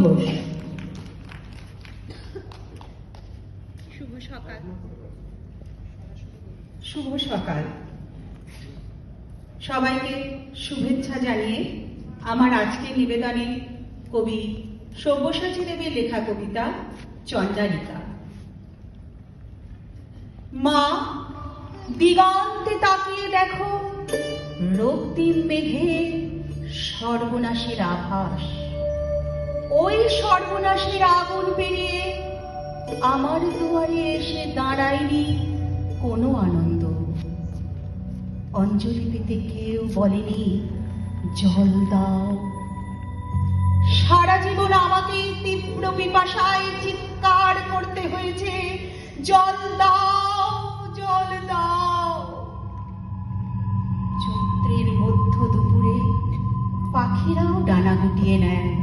ঘোষ শুভ সকাল। শুভ সকাল। সবাইকে শুভেচ্ছা জানিয়ে আমার আজকের নিবেদনে কবি সব্যসাচী দেবের লেখা কবিতা চন্দ্রালিকা মা দিগন্তে তাকিয়ে দেখো রক্তিম মেঘে সর্বনাশের আভাস। সর্বনাশের আগুন পেরিয়ে আমার দুয়ারে এসে দাঁড়ায়নি কোনো আনন্দ? অঞ্জলি পেতে কেউ বলেনি, জল দাও। সারা জীবন আমাকে তীব্র পিপাসায় চিৎকার করতে হয়েছে, জল দাও জল দাও। চৈত্রের মধ্য দুপুরে পাখিরাও ডানা গুটিয়ে নেয়।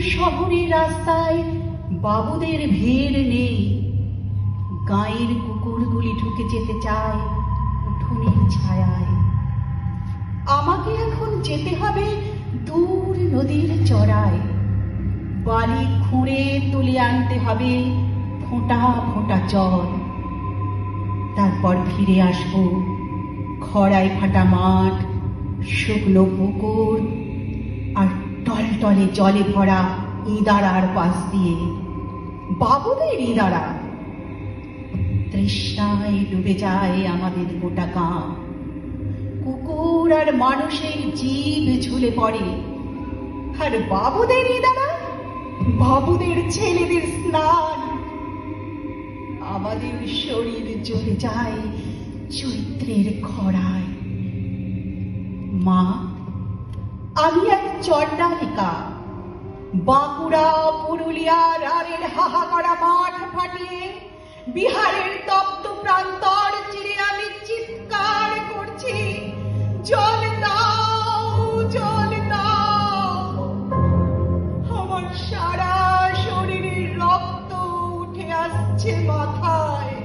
শহরের রাস্তায় বাবুদের ভিড় নেই। গায়ের কুকুরগুলি ঢুকে যেতে চায়, উঠোনের ছায়ায়। আমাকে এখন যেতে হবে দূর নদীর চড়ায়। বালি খুঁড়ে তুলে আনতে হবে ফোঁটা ফোঁটা জল। তারপর ফিরে আসব খড়ায় ফাটা মাঠ, শুকনো পুকুর টলটলে জলে ভরা ইদারার পাশ দিয়ে, বাবুদের ইদারা। তৃষ্ণায় ডুবে যায় আমাদের গোটা গাঁ। কুকুর আর মানুষের জীব ঝুলে পড়ে। আর বাবুদের ইদারা? বাবুদের ছেলেদের স্নান। আমাদের শরীর জ্বলে যায় চৈত্রের খরায়। মা আমি এক চণ্ডালিকা বাঁকুড়া, পুরুলিয়া রারের হাহা করা মাঠ ফাটিয়ে বিহারের তপ্ত প্রান্তর চিরে আমি চিৎকার করছি, জল দাও জল দাও। আমার সারা শরীরের রক্ত উঠে আসছে মাথায়।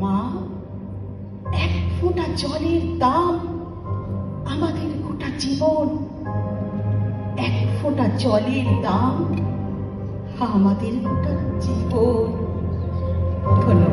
মা, এক ফোঁটা জলের দাম জীবন এক ফোঁটা জলের দাম আমাদের গোটা জীবন। ধন্যবাদ।